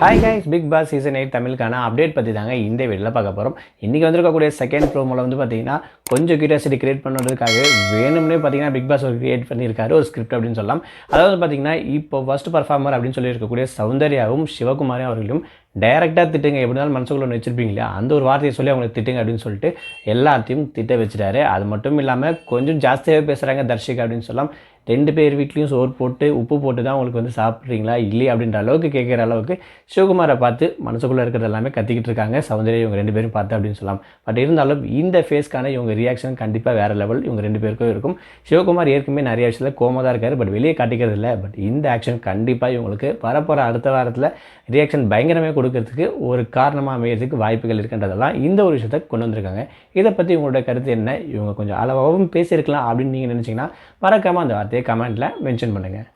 Hi guys Bigg Boss season eight தமிழுக்கான update பற்றி தாங்க இந்த வீடியோவில் பார்க்க போகிறோம் இன்றைக்கி வந்திருக்கக்கூடிய செகண்ட் ப்ரோமோவில் வந்து பார்த்தீங்கன்னா கொஞ்சம் கியூரியாசிட்டி கிரியேட் பண்ணுறதுக்காக வேணும்னே பார்த்தீங்கன்னா பிக் பாஸ் ஒரு கிரியேட் பண்ணியிருக்காரு ஒரு ஸ்கிரிப்ட் அப்படின்னு சொல்லலாம். அதாவது பார்த்தீங்கன்னா இப்போ ஃபர்ஸ்ட் பர்ஃபார்மர் அப்படின்னு சொல்லி இருக்கக்கூடிய சௌந்தர்யாவும் சிவகுமாரும் அவர்களும் டைரெக்டாக திட்டுங்க. எப்படி இருந்தாலும் மனசுக்குள்ள ஒன்று இல்லையா? அந்த ஒரு வார்த்தையை சொல்லி அவங்களுக்கு திட்டுங்க அப்படின்னு சொல்லிட்டு எல்லாத்தையும் திட்ட வச்சுட்டாரு. அது மட்டும் இல்லாமல் கொஞ்சம் ஜாஸ்தியாகவே பேசுகிறாங்க தர்ஷிகா அப்படின்னு சொல்லலாம். ரெண்டு பேர் வீட்லேயும் சோறு போட்டு உப்பு போட்டு தான் உங்களுக்கு வந்து சாப்பிட்றீங்களா? இல்லையா அப்படின்ற அளவுக்கு கேட்குற அளவுக்கு சிவகுமாரை பார்த்து மனசுக்குள்ளே இருக்கிறது எல்லாமே கத்திக்கிட்டு இருக்காங்க. சௌந்தர்யா இவங்க ரெண்டு பேரும் பார்த்து அப்படின்னு சொல்லலாம். பட் இருந்தாலும் இந்த ஃபேஸ்க்கான இவங்க ரியாக்ஷன் கண்டிப்பாக வேறு லெவல் இவங்க ரெண்டு பேருக்கும் இருக்கும். சிவகுமார் ஏற்கனவே நிறைய விஷயத்தில் கோமா தான் இருக்காரு பட் வெளியே காட்டிக்கிறது இல்லை. பட் இந்த ஆக்ஷன் கண்டிப்பாக இவங்களுக்கு வரப்போகிற அடுத்த வாரத்தில் ரியாக்ஷன் பயங்கரமே கொடுக்கறதுக்கு ஒரு காரணமாக அமையிறதுக்கு வாய்ப்புகள் இருக்கின்றதெல்லாம் இந்த ஒரு விஷயத்தை கொண்டு வந்திருக்காங்க. இதை பற்றி உங்களோட கருத்து என்ன? இவங்க கொஞ்சம் அளவாகவும் பேசியிருக்கலாம் அப்படின்னு நீங்கள் நினச்சிங்கன்னா மறக்காமல் அந்த வார்த்தையை கமெண்ட்டில் மென்ஷன் பண்ணுங்கள்